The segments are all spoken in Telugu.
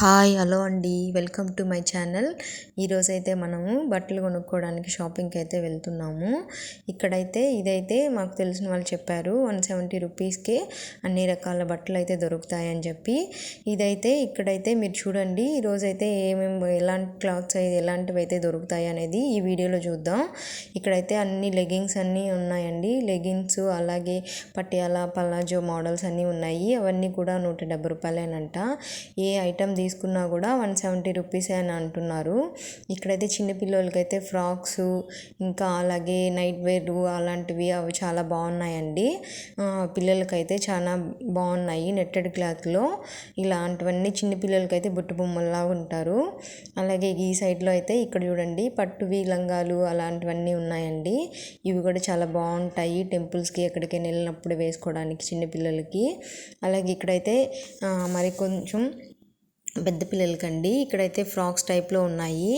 హాయ్ హలో అండి. Welcome to my channel. ఈరోజైతే మనము బట్టలు కొనుక్కోవడానికి షాపింగ్కి అయితే వెళ్తున్నాము. ఇక్కడైతే ఇదైతే మాకు తెలిసిన వాళ్ళు చెప్పారు వన్ సెవెంటీ రూపీస్కే అన్ని రకాల బట్టలు అయితే దొరుకుతాయని చెప్పి. ఇదైతే ఇక్కడైతే మీరు చూడండి ఈరోజైతే ఏమేమి ఎలాంటి క్లాత్స్ అయితే ఎలాంటివి అయితే దొరుకుతాయి అనేది ఈ వీడియోలో చూద్దాం. ఇక్కడైతే అన్ని లెగ్గింగ్స్ అన్నీ ఉన్నాయండి. లెగ్గింగ్స్ అలాగే పటియాలా పలాజో మోడల్స్ అన్నీ ఉన్నాయి. అవన్నీ కూడా నూట డెబ్బై రూపాయలేనంట. ఏ ఐటమ్ తీసుకున్నా కూడా వన్ సెవెంటీ రూపీసే అని అంటున్నారు. ఇక్కడైతే చిన్నపిల్లలకైతే ఫ్రాక్స్ ఇంకా అలాగే నైట్ వేర్ అలాంటివి అవి చాలా బాగున్నాయండి. పిల్లలకైతే చాలా బాగున్నాయి నెట్టెడ్ క్లాత్లో. ఇలాంటివన్నీ చిన్నపిల్లలకైతే బుట్ట బొమ్మల్లా ఉంటారు. అలాగే ఈ సైడ్లో అయితే ఇక్కడ చూడండి పట్టువి లంగాలు అలాంటివన్నీ ఉన్నాయండి. ఇవి కూడా చాలా బాగుంటాయి టెంపుల్స్కి ఎక్కడికైనా వెళ్ళినప్పుడు వేసుకోవడానికి చిన్నపిల్లలకి అలాగే ఇక్కడైతే మరి కొంచెం పెద్ద పిల్లలకండి. ఇక్కడైతే ఫ్రాక్స్ టైప్లో ఉన్నాయి.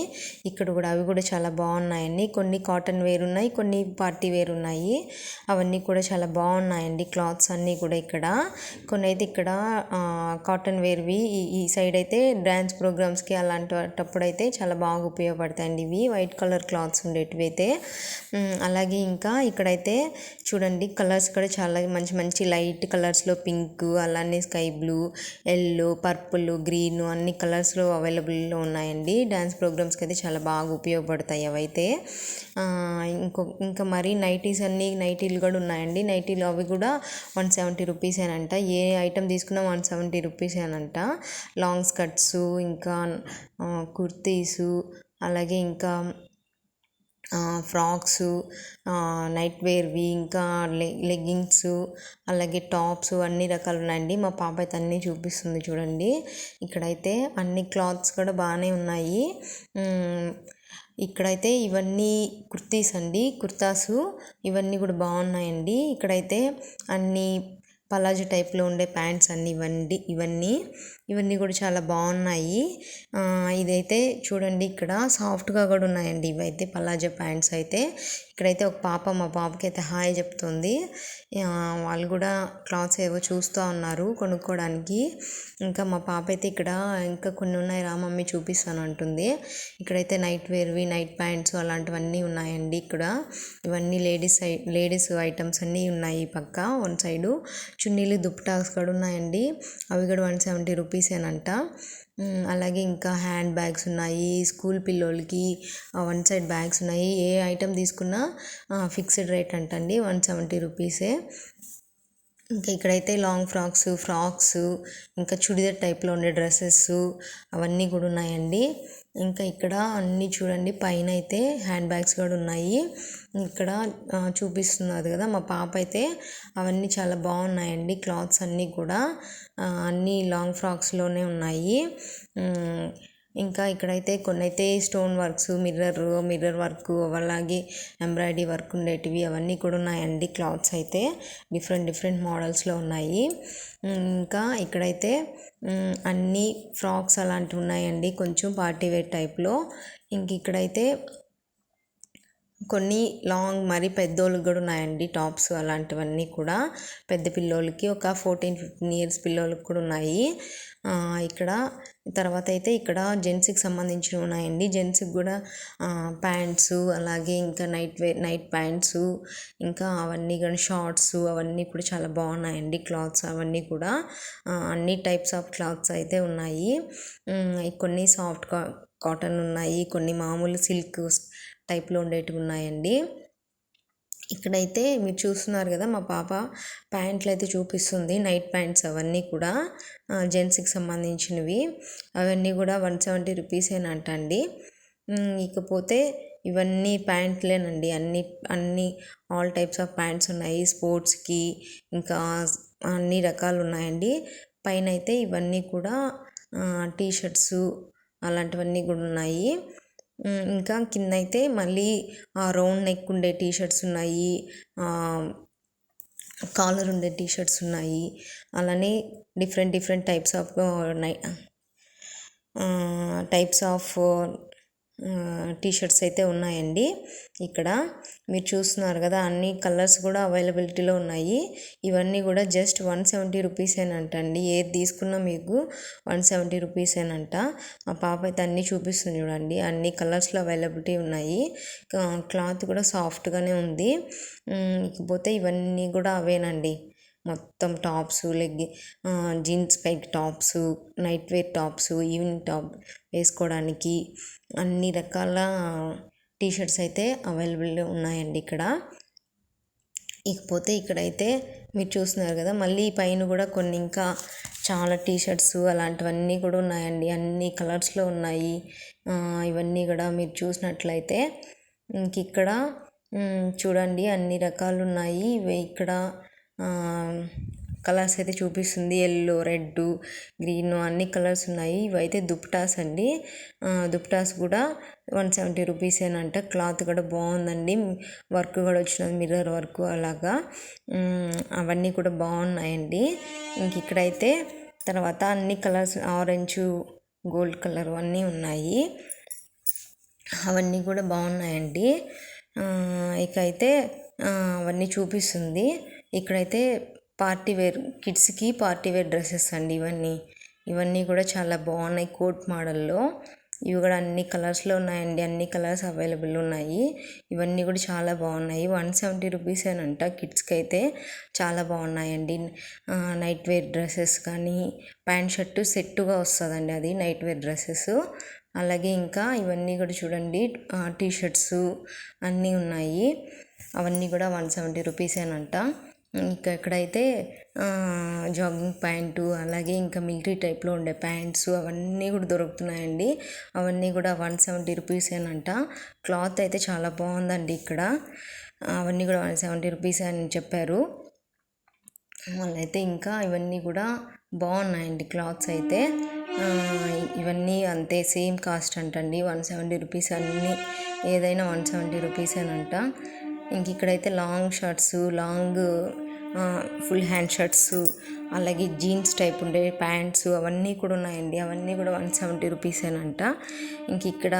ఇక్కడ కూడా అవి కూడా చాలా బాగున్నాయండి. కొన్ని కాటన్ వేర్ ఉన్నాయి కొన్ని పార్టీ వేర్ ఉన్నాయి. అవన్నీ కూడా చాలా బాగున్నాయండి. క్లాత్స్ అన్నీ కూడా ఇక్కడ. కొన్ని అయితే ఇక్కడ కాటన్ వేర్వి ఈ సైడ్ అయితే డ్యాన్స్ ప్రోగ్రామ్స్కి అలాంటప్పుడు అయితే చాలా బాగా ఉపయోగపడతాయండి ఇవి. వైట్ కలర్ క్లాత్స్ ఉండేటివి అయితే అలాగే ఇంకా ఇక్కడైతే చూడండి కలర్స్ కూడా చాలా మంచి మంచి లైట్ కలర్స్లో పింక్ అలానే sky blue yellow purple green అన్ని కలర్స్లో అవైలబుల్లో ఉన్నాయండి. డ్యాన్స్ ప్రోగ్రామ్స్కి అయితే చాలా బాగా ఉపయోగపడతాయి అవైతే. ఇంకో ఇంకా మరి నైటీస్ అన్ని నైటీలు కూడా ఉన్నాయండి. నైటీలు అవి కూడా వన్ సెవెంటీ రూపీస్ అనంట ఏ ఐటెం తీసుకున్నా వన్ సెవెంటీ రూపీస్ అనంట లాంగ్ స్కర్ట్స్ ఇంకా కుర్తీసు అలాగే ఇంకా ఫ్రాక్స్ నైట్ వేర్వి ఇంకా లెగ్గింగ్స్ అలాగే టాప్స్ అన్ని రకాలు ఉన్నాయండి మా పాప అయితే అన్నీ చూపిస్తుంది చూడండి. ఇక్కడైతే అన్ని క్లాత్స్ కూడా బాగానే ఉన్నాయి. ఇక్కడైతే ఇవన్నీ కుర్తీస్ అండి కుర్తాసు ఇవన్నీ కూడా బాగున్నాయండి. ఇక్కడైతే అన్ని పలాజో టైప్లో ఉండే ప్యాంట్స్ అన్నీ ఇవ్వండి ఇవన్నీ ఇవన్నీ కూడా చాలా బాగున్నాయి. ఇదైతే చూడండి ఇక్కడ సాఫ్ట్గా కూడా ఉన్నాయండి ఇవైతే పలాజో ప్యాంట్స్ అయితే. ఇక్కడైతే ఒక పాప మా పాపకి అయితే హాయ్ చెప్తుంది. వాళ్ళు కూడా క్లాత్స్ ఏవో చూస్తూ ఉన్నారు కొనుక్కోవడానికి ఇంకా మా పాప అయితే ఇక్కడ ఇంకా కొన్ని ఉన్నాయి రా మమ్మీ చూపిస్తాను అంటుంది. ఇక్కడైతే నైట్ వేర్వి నైట్ ప్యాంట్స్ అలాంటివన్నీ ఉన్నాయండి ఇక్కడ. ఇవన్నీ లేడీస్ లేడీస్ ఐటమ్స్ అన్నీ ఉన్నాయి పక్క వన్ సైడు. చున్నీలు దుప్పటాస్ కూడా ఉన్నాయండి. అవి కూడా వన్ సెవెంటీ రూపీసేనంట అలాగే ఇంకా హ్యాండ్ బ్యాగ్స్ ఉన్నాయి స్కూల్ పిల్లోళ్ళకి వన్ సైడ్ బ్యాగ్స్ ఉన్నాయి. ఏ ఐటెం తీసుకున్నా ఫిక్స్డ్ రేట్ అంటండి వన్ సెవెంటీ రూపీసే. ఇంకా ఇక్కడైతే లాంగ్ ఫ్రాక్స్ ఫ్రాక్స్ ఇంకా చుడిదార్ టైప్లో ఉండే డ్రెస్సెస్ అవన్నీ కూడా ఉన్నాయండి. ఇంకా ఇక్కడ అన్నీ చూడండి పైన అయితే హ్యాండ్ బ్యాగ్స్ కూడా ఉన్నాయి. ఇక్కడ చూపిస్తున్నది కదా మా పాప అయితే అవన్నీ చాలా బాగున్నాయండి క్లాత్స్ అన్నీ కూడా. అన్నీ లాంగ్ ఫ్రాక్స్లోనే ఉన్నాయి. ఇంకా ఇక్కడైతే కొన్ని అయితే stone works mirror mirror work అలాగే ఎంబ్రాయిడరీ వర్క్ ఉండేటివి అవన్నీ కూడా ఉన్నాయండి. క్లాత్స్ అయితే డిఫరెంట్ డిఫరెంట్ మోడల్స్లో ఉన్నాయి. ఇంకా ఇక్కడైతే అన్ని ఫ్రాక్స్ అలాంటివి ఉన్నాయండి. కొంచెం పార్టీ వేర్ టైప్లో ఇంక ఇక్కడైతే కొన్ని లాంగ్ మరి పెద్దోళ్ళకి కూడా ఉన్నాయండి టాప్స్ అలాంటివన్నీ కూడా. పెద్ద పిల్లోళ్ళకి ఒక ఫోర్టీన్ ఫిఫ్టీన్ ఇయర్స్ పిల్లోళ్ళకి కూడా ఉన్నాయి. ఇక్కడ తర్వాత అయితే ఇక్కడ జెంట్స్కి సంబంధించినవి ఉన్నాయండి. జెంట్స్కి కూడా ప్యాంట్స్ అలాగే ఇంకా నైట్ వేర్ నైట్ ప్యాంట్స్ ఇంకా అవన్నీ కానీ షార్ట్స్ అవన్నీ కూడా చాలా బాగున్నాయండి క్లాత్స్ అవన్నీ కూడా. అన్ని టైప్స్ ఆఫ్ క్లాత్స్ అయితే ఉన్నాయి. కొన్ని సాఫ్ట్ కాటన్ ఉన్నాయి కొన్ని మామూలు సిల్క్ టైప్లో ఉండేటివి ఉన్నాయండి. ఇక్కడైతే మీరు చూస్తున్నారు కదా మా పాప ప్యాంట్లు అయితే చూపిస్తుంది. నైట్ ప్యాంట్స్ అవన్నీ కూడా జెంట్స్కి సంబంధించినవి. అవన్నీ కూడా వన్ సెవెంటీ రూపీసేనంట అండి ఇకపోతే ఇవన్నీ ప్యాంట్లేనండి. అన్ని అన్ని ఆల్ టైప్స్ ఆఫ్ ప్యాంట్స్ ఉన్నాయి. స్పోర్ట్స్కి ఇంకా అన్ని రకాలు ఉన్నాయండి పైన అయితే ఇవన్నీ కూడా టీ షర్ట్స్ అలాంటివన్నీ కూడా ఉన్నాయి. ఇంకా కింద అయితే మళ్ళీ రౌండ్ నెక్ ఉండే టీ షర్ట్స్ ఉన్నాయి కాలర్ ఉండే టీ షర్ట్స్ ఉన్నాయి. అలానే different different types of types of T shirts అయితే ఉన్నాయండి. ఇక్కడ మీరు చూస్తున్నారు కదా అన్ని కలర్స్ కూడా అవైలబిలిటీలో ఉన్నాయి. ఇవన్నీ కూడా జస్ట్ వన్ సెవెంటీ రూపీసేనంట అండి ఏది తీసుకున్నా మీకు వన్ సెవెంటీ రూపీసేనంట మా పాప అయితే అన్నీ చూపిస్తుంది చూడండి. అన్ని కలర్స్లో అవైలబిలిటీ ఉన్నాయి. క్లాత్ కూడా సాఫ్ట్గానే ఉంది. ఇకపోతే ఇవన్నీ కూడా అవేనండి. మొత్తం టాప్స్ లెగ్ జీన్స్ పైకి tops night wear tops evening top వేసుకోవడానికి అన్ని రకాల టీ షర్ట్స్ అయితే అవైలబుల్ ఉన్నాయండి ఇక్కడ. ఇకపోతే ఇక్కడైతే మీరు చూస్తున్నారు కదా మళ్ళీ పైన కూడా కొన్ని ఇంకా చాలా టీ షర్ట్స్ అలాంటివన్నీ కూడా ఉన్నాయండి. అన్ని కలర్స్లో ఉన్నాయి. ఇవన్నీ కూడా మీరు చూసినట్లయితే ఇంక ఇక్కడ చూడండి అన్ని రకాలు ఉన్నాయి. ఇవి ఇక్కడ కలర్స్ అయితే చూపిస్తుంది. ఎల్లో రెడ్ గ్రీన్ అన్ని కలర్స్ ఉన్నాయి. ఇవైతే దుప్టాస్ అండి. దుప్టాస్ కూడా వన్ సెవెంటీ రూపీస్ అంట క్లాత్ కూడా బాగుందండి. వర్క్ కూడా వచ్చినది మిర్రర్ వర్క్ అలాగా. అవన్నీ కూడా బాగున్నాయండి. ఇంక ఇక్కడైతే తర్వాత అన్ని కలర్స్ ఆరెంజ్ గోల్డ్ కలర్ అన్నీ ఉన్నాయి. అవన్నీ కూడా బాగున్నాయండి. ఇక అయితే అవన్నీ చూపిస్తుంది. ఇక్కడైతే పార్టీ వేర్ కిడ్స్కి పార్టీ వేర్ డ్రెస్సెస్ అండి ఇవన్నీ. ఇవన్నీ కూడా చాలా బాగున్నాయి కోట్ మోడల్లో. ఇవి కూడా అన్ని కలర్స్లో ఉన్నాయండి. అన్ని కలర్స్ అవైలబుల్ ఉన్నాయి. ఇవన్నీ కూడా చాలా బాగున్నాయి. వన్ సెవెంటీ రూపీస్ అంట కిడ్స్కి అయితే చాలా బాగున్నాయండి. నైట్ వేర్ డ్రెస్సెస్ కానీ ప్యాంట్ షర్టు సెట్టుగా వస్తుందండి అది నైట్ వేర్ డ్రెస్సెస్. అలాగే ఇంకా ఇవన్నీ కూడా చూడండి టీ షర్ట్స్ అన్నీ ఉన్నాయి. అవన్నీ కూడా వన్ సెవెంటీ రూపీసేనంట ఇంకా ఇక్కడైతే జాగింగ్ ప్యాంటు అలాగే ఇంకా మిలిటరీ టైప్లో ఉండే ప్యాంట్స్ అవన్నీ కూడా దొరుకుతున్నాయండి. అవన్నీ కూడా వన్ సెవెంటీ రూపీసేనంట. క్లాత్ అయితే చాలా బాగుందండి ఇక్కడ. అవన్నీ కూడా వన్ సెవెంటీ రూపీస్ అని చెప్పారు. వాళ్ళైతే ఇంకా ఇవన్నీ కూడా బాగున్నాయండి క్లాత్స్ అయితే. ఇవన్నీ అంతే సేమ్ కాస్ట్ అంటండి. వన్ సెవెంటీ రూపీస్ అన్నీ ఏదైనా వన్ సెవెంటీ రూపీసేనంట. ఇంక ఇక్కడైతే long shirts long full hand shirts అలాగే జీన్స్ టైప్ ఉండే ప్యాంట్స్ అవన్నీ కూడా ఉన్నాయండి. అవన్నీ కూడా వన్ సెవెంటీ రూపీస్ అనంట ఇంక ఇక్కడ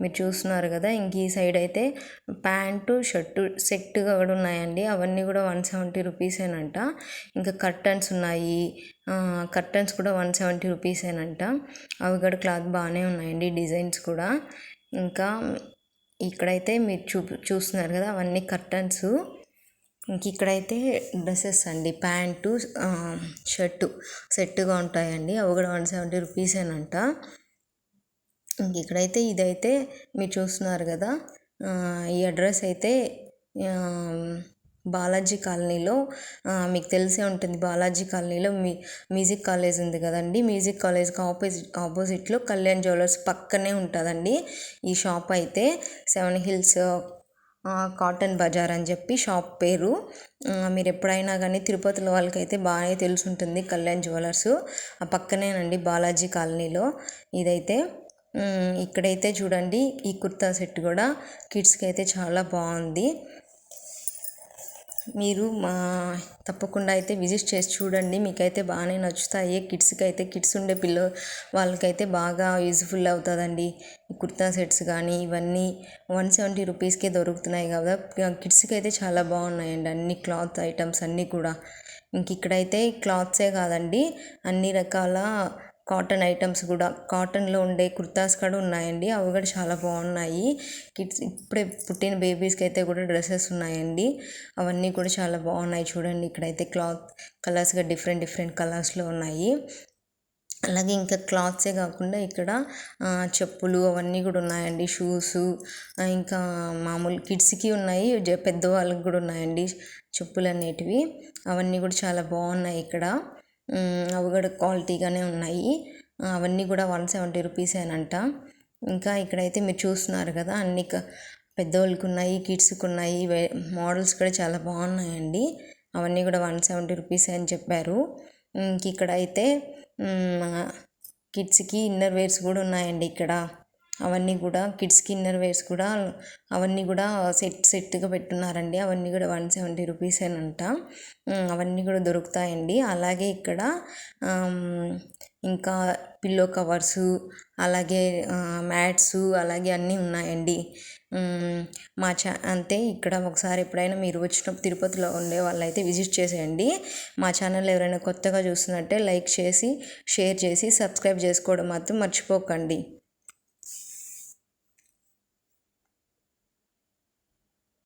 మీరు చూస్తున్నారు కదా ఇంక ఈ సైడ్ అయితే ప్యాంటు షర్టు సెట్గా కూడా ఉన్నాయండి. అవన్నీ కూడా వన్ సెవెంటీ రూపీసేనంట ఇంకా కర్టన్స్ ఉన్నాయి. కర్టన్స్ కూడా వన్ సెవెంటీ రూపీసేనంట అవి కూడా క్లాత్ బాగానే ఉన్నాయండి డిజైన్స్ కూడా. ఇంకా ఇక్కడైతే మీరు చూ చూస్తున్నారు కదా అవన్నీ కర్టన్స్. ఇంక ఇక్కడైతే డ్రెస్సెస్ అండి ప్యాంటు షర్టు. సెట్గా ఉంటాయండి అవి కూడా వన్ సెవెంటీ రూపీసేనంట ఇంక ఇక్కడైతే ఇదైతే మీరు చూస్తున్నారు కదా ఈ అడ్రస్ అయితే బాలాజీ కాలనీలో మీకు తెలిసే ఉంటుంది బాలాజీ కాలనీలో మీ మ్యూజిక్ కాలేజ్ ఉంది కదండి. మ్యూజిక్ కాలేజ్కి ఆపోజిట్ ఆపోజిట్లో కళ్యాణ్ జ్యువెలర్స్ పక్కనే ఉంటుందండి. ఈ షాప్ అయితే సెవెన్ హిల్స్ కాటన్ బజార్ అని చెప్పి షాప్ పేరు. మీరు ఎప్పుడైనా కానీ తిరుపతిలో వాళ్ళకైతే బాగానే తెలిసి ఉంటుంది కళ్యాణ్ జ్యువెలర్స్. ఆ పక్కనేనండి బాలాజీ కాలనీలో. ఇదైతే ఇక్కడైతే చూడండి ఈ కుర్తా సెట్ కూడా కిడ్స్కి అయితే చాలా బాగుంది. మీరు మా తప్పకుండా అయితే విజిట్ చేసి చూడండి. మీకైతే బాగానే నచ్చుతాయి. కిడ్స్కి అయితే కిడ్స్ ఉండే పిల్ల వాళ్ళకైతే బాగా యూజ్ఫుల్ అవుతుందండి. కుర్తా సెట్స్ కానీ ఇవన్నీ వన్ సెవెంటీ రూపీస్కే దొరుకుతున్నాయి కదా. కిడ్స్కి అయితే చాలా బాగున్నాయండి. అన్ని క్లాత్ ఐటమ్స్ అన్నీ కూడా. ఇంక ఇక్కడైతే క్లాత్సే కాదండి. అన్ని రకాల కాటన్ ఐటమ్స్ కూడా. కాటన్లో ఉండే కుర్తాస్ కూడా ఉన్నాయండి. అవి కూడా చాలా బాగున్నాయి. కిడ్స్ ఇప్పుడే పుట్టిన బేబీస్కి అయితే కూడా డ్రెస్సెస్ ఉన్నాయండి. అవన్నీ కూడా చాలా బాగున్నాయి చూడండి. ఇక్కడైతే క్లాత్ కలర్స్గా డిఫరెంట్ డిఫరెంట్ కలర్స్లో ఉన్నాయి. అలాగే ఇంకా క్లాత్సే కాకుండా ఇక్కడ చెప్పులు అవన్నీ కూడా ఉన్నాయండి. షూస్ ఇంకా మామూలు కిడ్స్కి ఉన్నాయి. పెద్దవాళ్ళకి కూడా ఉన్నాయండి చెప్పులు అనేటివి. అవన్నీ కూడా చాలా బాగున్నాయి ఇక్కడ. అవి కూడా క్వాలిటీగానే ఉన్నాయి. అవన్నీ కూడా వన్ సెవెంటీ రూపీసేనంట ఇంకా ఇక్కడైతే మీరు చూస్తున్నారు కదా అన్ని పెద్దవాళ్ళకి ఉన్నాయి కిడ్స్కి ఉన్నాయి మోడల్స్ కూడా చాలా బాగున్నాయండి. అవన్నీ కూడా వన్ సెవెంటీ రూపీస్ అని చెప్పారు. ఇంక ఇక్కడ అయితే కిడ్స్కి ఇన్నర్ వేర్స్ కూడా ఉన్నాయండి ఇక్కడ. అవన్నీ కూడా కిడ్స్కి ఇన్నర్ వేర్స్ కూడా అవన్నీ కూడా సెట్ సెట్గా పెట్టున్నారండి. అవన్నీ కూడా వన్ సెవెంటీ రూపీస్ అంట. అవన్నీ కూడా దొరుకుతాయండి. అలాగే ఇక్కడ ఇంకా పిల్లో కవర్స్ అలాగే మ్యాట్స్ అలాగే అన్నీ ఉన్నాయండి. మా ఛా అంతే ఇక్కడ ఒకసారి ఎప్పుడైనా మీరు వచ్చినప్పుడు తిరుపతిలో ఉండే వాళ్ళైతే విజిట్ చేసేయండి. మా ఛానల్ ఎవరైనా కొత్తగా చూస్తున్నట్టే లైక్ చేసి షేర్ చేసి సబ్స్క్రైబ్ చేసుకోవడం మాత్రం మర్చిపోకండి.